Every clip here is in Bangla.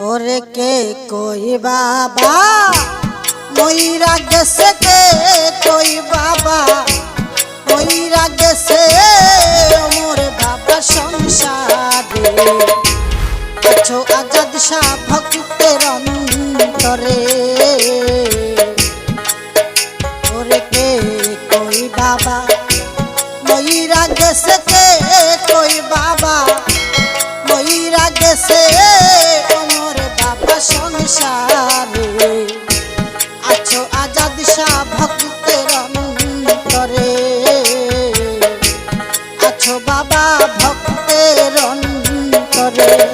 ওরে কে কই বাবা? ময়রা গেছে কে কই বাবা? ময়রা গেছে মোর বাবা সংসারে। আছো আজাদ শাহ ভক্তের অন্তরে। ওরে কে কই বাবা? ময়রা গেছে কে কই বাবা? ময়রা অমর বাবা আছো আজাদ শাহ ভক্তের অন্তরে। আছো বাবা ভক্তের অন্তরে।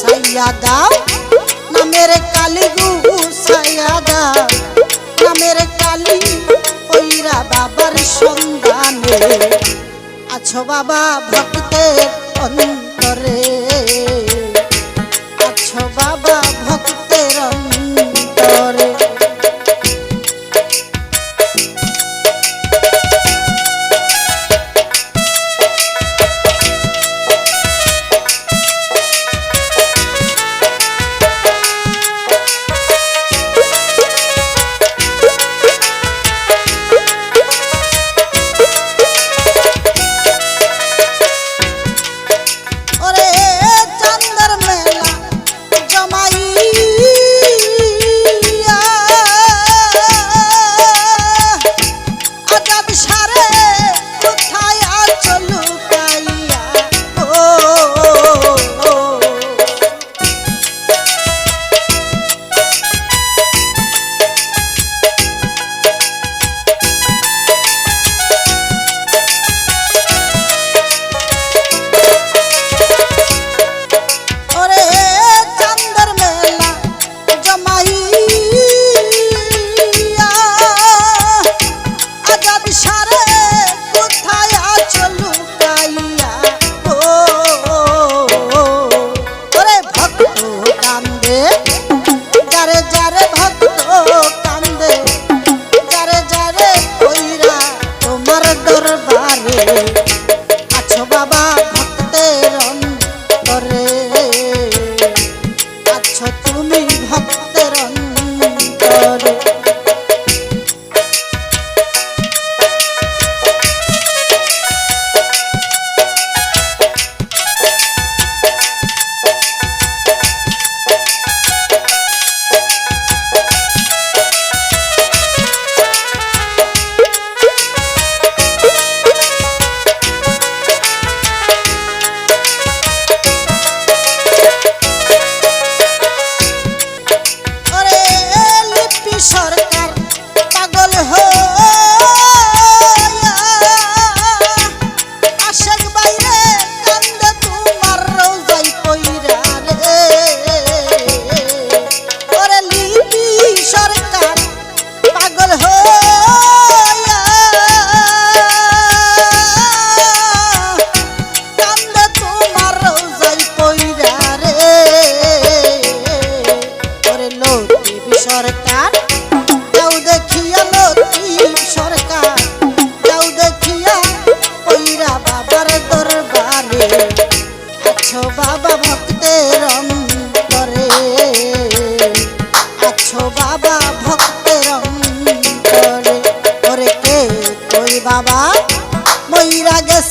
গুসাইয়া দাও নামের কালি গুসাইয়া দাও নামের কালি ওইরা বাবার সন্ধানে আছো বাবা ভক্তের অন্তরে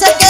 ময়রা গেছে